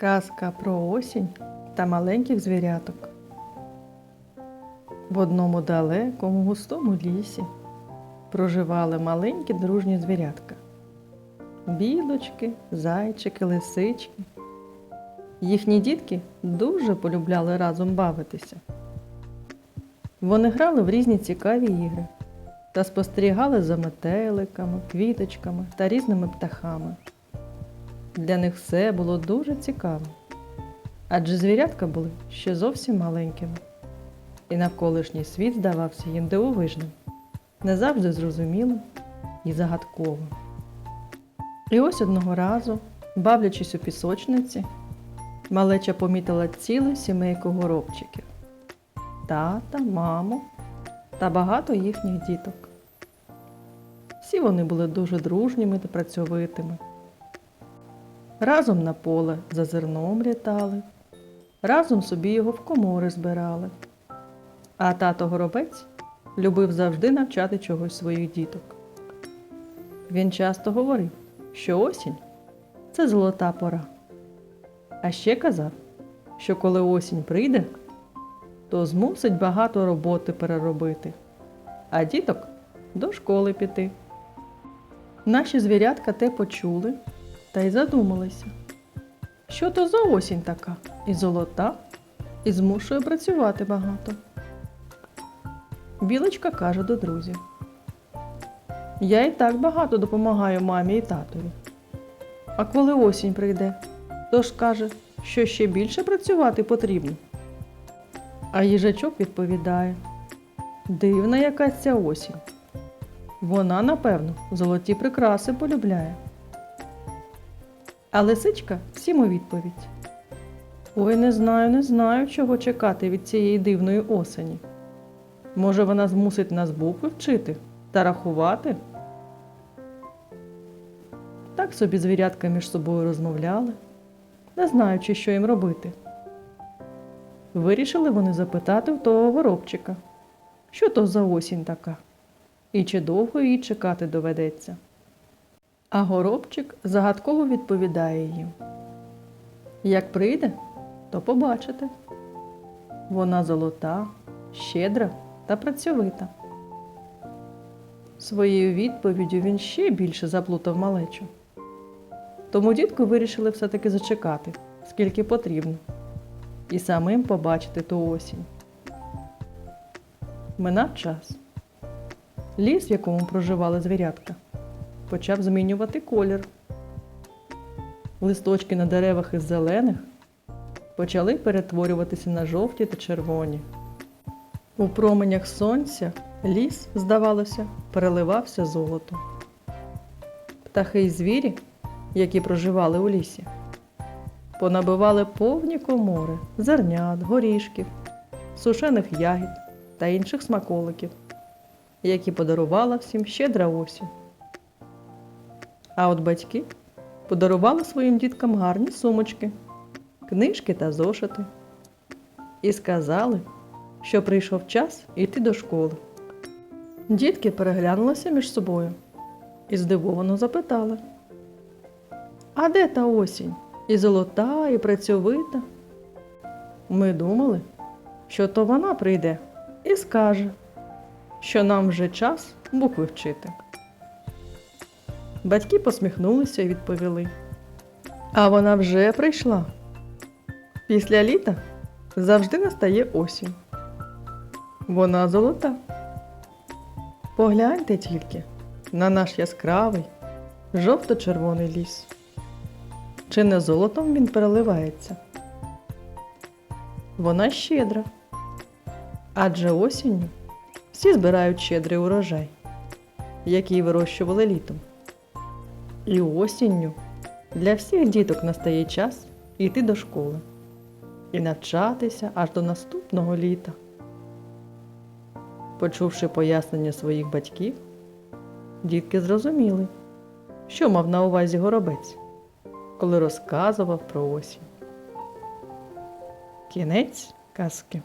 Казка про осінь та маленьких звіряток. В одному далекому густому лісі проживали маленькі дружні звірятка. Білочки, зайчики, лисички. Їхні дітки дуже полюбляли разом бавитися. Вони грали в різні цікаві ігри та спостерігали за метеликами, квіточками та різними птахами. Для них все було дуже цікаво, адже звірятка були ще зовсім маленькими, і навколишній світ здавався їм дивовижним, не завжди зрозумілим і загадковим. І ось одного разу, бавлячись у пісочниці, малеча помітила цілу сімейку горобчиків тата, маму та багато їхніх діток. Всі вони були дуже дружніми та працьовитими. Разом на поле за зерном літали, разом собі його в комори збирали. А тато горобець любив завжди навчати чогось своїх діток. Він часто говорив, що осінь це золота пора. А ще казав, що коли осінь прийде, то змусить багато роботи переробити, а діток до школи піти. Наші звірятка те почули та й задумалися, що то за осінь така і золота, і змушує працювати багато. Білочка каже до друзів: Я і так багато допомагаю мамі і татові. А коли осінь прийде, то ж каже, що ще більше працювати потрібно. А їжачок відповідає: Дивна якась ця осінь. Вона, напевно, золоті прикраси полюбляє. А лисичка всім у відповідь. Ой, не знаю, не знаю, чого чекати від цієї дивної осені. Може, вона змусить нас букви вчити та рахувати? Так собі звірятка між собою розмовляли, не знаючи, що їм робити. Вирішили вони запитати в того воробчика, що то за осінь така, і чи довго її чекати доведеться. А горобчик загадково відповідає їм: Як прийде, то побачите. Вона золота, щедра та працьовита. Своєю відповіддю він ще більше заплутав малечу. Тому дітку вирішили все-таки зачекати, скільки потрібно, і самим побачити ту осінь. Минав час. Ліс, в якому проживали звірятка, почав змінювати колір. Листочки на деревах із зелених почали перетворюватися на жовті та червоні. У променях сонця ліс, здавалося, переливався золотом. Птахи й звірі, які проживали у лісі, понабивали повні комори зернят, горішків, сушених ягід та інших смаколиків, які подарувала всім щедра осінь. А от батьки подарували своїм діткам гарні сумочки, книжки та зошити і сказали, що прийшов час йти до школи. Дітки переглянулися між собою і здивовано запитали: А де та осінь? І золота, і працьовита? Ми думали, що то вона прийде і скаже, що нам вже час букви вчити. Батьки посміхнулися і відповіли. А вона вже прийшла. Після літа завжди настає осінь. Вона золота. Погляньте тільки на наш яскравий, жовто-червоний ліс. Чи не золотом він переливається? Вона щедра. Адже осінню всі збирають щедрий урожай, який вирощували літом. І осінню для всіх діток настає час йти до школи і навчатися аж до наступного літа. Почувши пояснення своїх батьків, дітки зрозуміли, що мав на увазі горобець, коли розказував про осінь. Кінець казки.